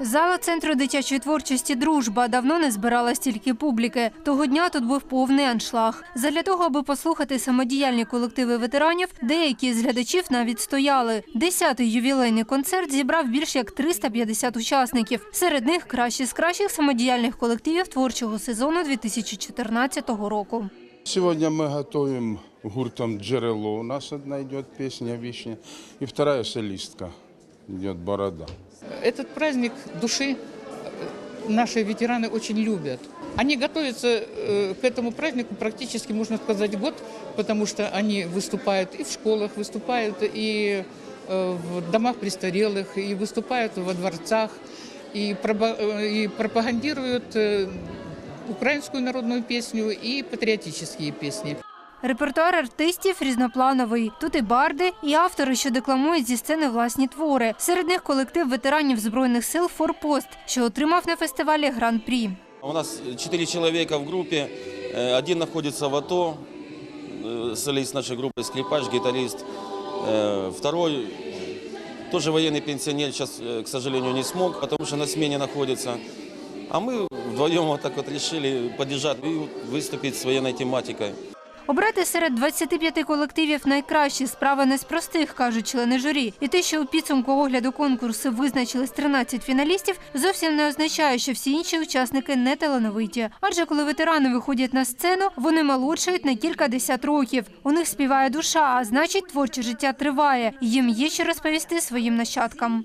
Зала центру дитячої творчості Дружба давно не збирала стільки публіки. Того дня тут був повний аншлаг. Задля того, аби послухати самодіяльні колективи ветеранів, деякі з глядачів навіть стояли. Десятий ювілейний концерт зібрав більш як 350 учасників. Серед них кращі з кращих самодіяльних колективів творчого сезону 2014 року. Сегодня мы готовим гуртом «Джерело». У нас одна идет песня «Вишня». И вторая солистка идет «Борода». Этот праздник души э, наши ветераны очень любят. Они готовятся э, к этому празднику практически, можно сказать, год, потому что они выступают и в школах, выступают и э, в домах престарелых, и выступают во дворцах, и, пропагандируют украинскую народную песню и патриотические песни. Репертуар артистів різноплановий. Тут і барди, і автори, що декламують зі сцени власні твори. Серед них колектив ветеранів збройних сил Форпост, що отримав на фестивалі гран-прі. У нас четыре человека в группе. Э, Один находится в АТО, э, солист нашей группы, скрипач, гитарист. Э, Второй тоже военный пенсионер, сейчас, э, к сожалению, не смог, потому что на смене находится. А мы вдвоем вот так вот решили поддержать и выступить с военной тематикой. Обрати серед 25 колективів найкращі справа не з простих, кажуть члени журі. І те, що у підсумку огляду конкурсу визначились 13 фіналістів, зовсім не означає, що всі інші учасники не талановиті. Адже коли ветерани виходять на сцену, вони молодшають на кілька десят років. У них співає душа, а значить, творче життя триває. Їм є що розповісти своїм нащадкам.